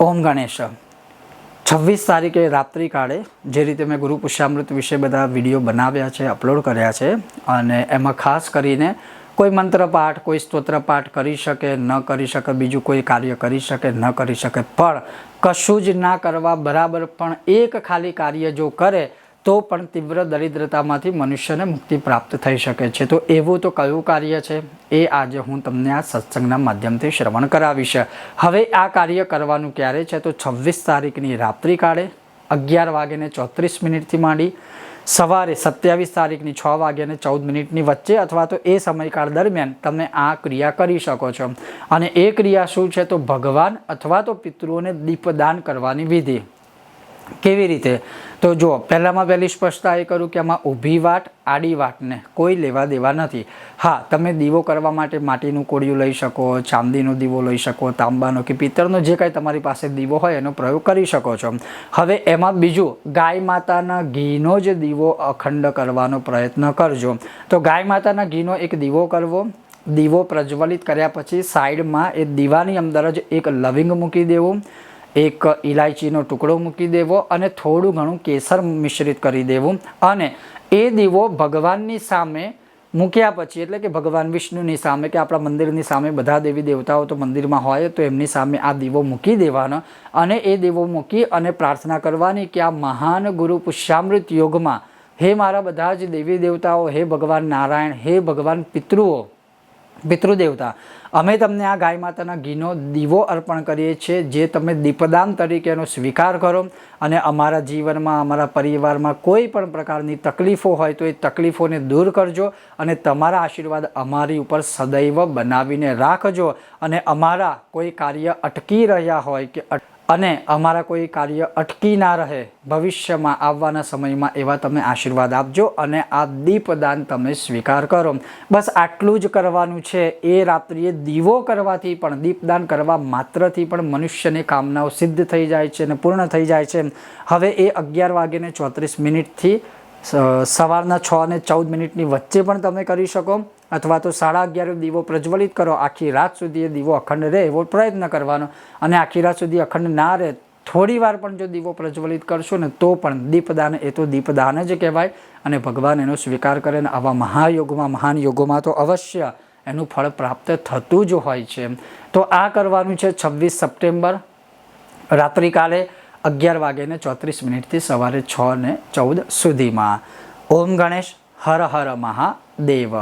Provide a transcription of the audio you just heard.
ઓમ ગણેશ. છવ્વીસ તારીખે રાત્રિ કાળે જે રીતે મેં ગુરુ પુષ્યામૃત વિશે બધા વીડિયો બનાવ્યા છે, અપલોડ કર્યા છે અને એમાં ખાસ કરીને કોઈ મંત્ર પાઠ, કોઈ સ્તોત્ર પાઠ કરી શકે, ન કરી શકે, બીજું કોઈ કાર્ય કરી શકે, ન કરી શકે. પણ કશું જ ના કરવા બરાબર પણ એક ખાલી કાર્ય જો કરે તો પણ તીવ્ર દરિદ્રતામાંથી મનુષ્યને મુક્તિ પ્રાપ્ત થઈ શકે છે. તો એવું તો કયું કાર્ય છે? એ આજે હું તમને આ સત્સંગના માધ્યમથી શ્રવણ કરાવીશ. હવે આ કાર્ય કરવાનું ક્યારે છે? તો છવ્વીસ તારીખની રાત્રિ કાળે અગિયાર વાગ્યાને ચોત્રીસ મિનિટથી માંડી સવારે સત્યાવીસ તારીખની છ વાગ્યાને ચૌદ મિનિટની વચ્ચે અથવા તો એ સમયકાળ દરમિયાન તમે આ ક્રિયા કરી શકો છો. અને એ ક્રિયા શું છે? તો ભગવાન અથવા તો પિતૃઓને દીપદાન કરવાની વિધિ. કેવી રીતે? તો જો પહેલાંમાં પહેલી સ્પષ્ટતા એ કરું કે આમાં ઊભી વાટ, આડી વાટને કોઈ લેવા દેવા નથી. હા, તમે દીવો કરવા માટે માટીનું કોળિયું લઈ શકો, ચાંદીનો દીવો લઈ શકો, તાંબાનો કે પિત્તળનો જે કાંઈ તમારી પાસે દીવો હોય એનો પ્રયોગ કરી શકો છો. હવે એમાં બીજું, ગાય માતાના ઘીનો જ દીવો અખંડ કરવાનો પ્રયત્ન કરજો. તો ગાય માતાના ઘીનો એક દીવો કરવો, દીવો પ્રજ્વલિત કર્યા પછી સાઈડમાં એ દીવાની અંદર જ એક લવિંગ મૂકી દેવું એક ઇલાયચીનો ટુકડો મૂકી દેવો અને થોડું ઘણું કેસર મિશ્રિત કરી દેવું. અને એ દીવો ભગવાનની સામે મૂક્યા પછી, એટલે કે ભગવાન વિષ્ણુની સામે કે આપણા મંદિરની સામે બધા દેવી દેવતાઓ તો મંદિરમાં હોય તો એમની સામે આ દીવો મૂકી દેવાનો. અને એ દીવો મૂકી અને પ્રાર્થના કરવાની કે આ મહાન ગુરુ પુષ્યામૃત યોગમાં, હે મારા બધા જ દેવી દેવતાઓ, હે ભગવાન નારાયણ, હે ભગવાન પિતૃઓ પિતૃદેવતા. અમે તમને આ ગાય માતાના ઘીનો દીવો અર્પણ કરીએ છીએ, જે તમે દીપદાન તરીકેનો સ્વીકાર કરો અને અમારા જીવનમાં, અમારા પરિવારમાં કોઈ પણ પ્રકારની તકલીફો હોય તો એ તકલીફોને દૂર કરજો અને તમારા આશીર્વાદ અમારી ઉપર સદૈવ બનાવીને રાખજો અને અમારા કોઈ કાર્ય અટકી રહ્યા હોય કે અને અમારા કોઈ કાર્ય અટકી ના રહે ભવિષ્યમાં આવવાના સમયમાં એવા તમે આશીર્વાદ આપજો અને આ દીપદાન તમે સ્વીકાર કરો. બસ આટલું જ કરવાનું છે. એ રાત્રિએ દીવો કરવાથી પણ, દીપદાન કરવા માત્રથી પણ મનુષ્યની કામનાઓ સિદ્ધ થઈ જાય છે અને પૂર્ણ થઈ જાય છે. હવે એ અગિયાર વાગ્યાને ચોત્રીસ મિનિટથી સવારના છ અને ચૌદ મિનિટની વચ્ચે પણ તમે કરી શકો. અથવા તો સાડા અગિયાર દીવો પ્રજ્વલિત કરો. આખી રાત સુધી એ દીવો અખંડ રહે એવો પ્રયત્ન કરવાનો. અને આખી રાત સુધી અખંડ ના રહે, થોડી વાર પણ જો દીવો પ્રજ્વલિત કરશો ને, તો પણ દીપદાન, એ તો દીપદાન જ કહેવાય. અને ભગવાન એનો સ્વીકાર કરે ને, આવા મહાયોગમાં, મહાન યોગોમાં તો અવશ્ય એનું ફળ પ્રાપ્ત થતું જ હોય છે. તો આ કરવાનું છે છવ્વીસ સપ્ટેમ્બર. રાત્રિકાલે અગિયાર વાગ્યાને ચોત્રીસ મિનિટથી સવારે છ ને ચૌદ સુધીમાં. ઓમ ગણેશ હર હર મહાદેવ.